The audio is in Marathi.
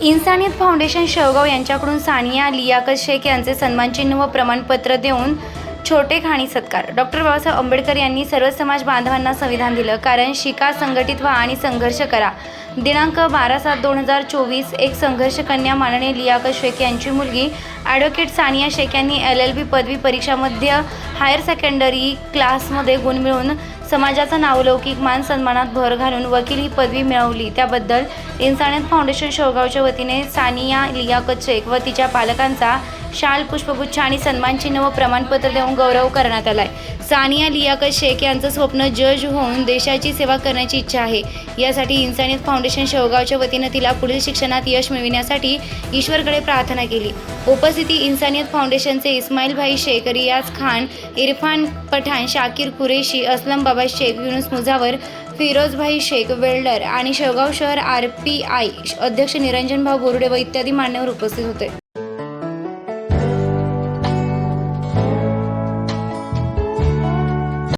इन्सानियत फाउंडेशन शेवगाव यांच्याकडून सानिया लियाकत शेख यांचे सन्मानचिन्ह व प्रमाणपत्र देऊन छोटे खाणी सत्कार. डॉक्टर बाबासाहेब आंबेडकर यांनी सर्व समाज बांधवांना संविधान दिलं. कारण शिका संघटित व्हा आणि संघर्ष करा. दिनांक बारा सात दोन हजार चोवीस एक संघर्ष कन्या माननीय लियाकत शेख यांची मुलगी ॲडव्होकेट सानिया शेख यांनी एल एल बी पदवी परीक्षामध्ये हायर सेकंडरी क्लासमध्ये गुण मिळवून समाजाचा नावलौकिक मान सन्मानात भर घालून वकील ही पदवी मिळवली. त्याबद्दल इन्सानियत फाउंडेशन शेवगावच्या वतीने सानिया लिया शेख व तिच्या पालकांचा शाल पुष्पगुच्छ आणि सन्मानचिन्ह व प्रमाणपत्र देऊन गौरव करण्यात आलाय. सानिया लियाकत शेख यांचं स्वप्न जज होऊन देशाची सेवा करण्याची इच्छा आहे. यासाठी इन्सानियत फाउंडेशन शेवगावच्या वतीनं तिला पुढील शिक्षणात यश मिळविण्यासाठी ईश्वरकडे प्रार्थना केली. उपस्थिती इन्सानियत फाउंडेशनचे इस्माईल भाई शेख रियाज खान इरफान पठाण शाकीर कुरेशी असलम बाबा शेख युनुस मुझावर फिरोजभाई शेख वेल्डर आणि शेवगाव शहर आर पी आय अध्यक्ष निरंजन भाऊ व इत्यादी मान्यवर उपस्थित होते.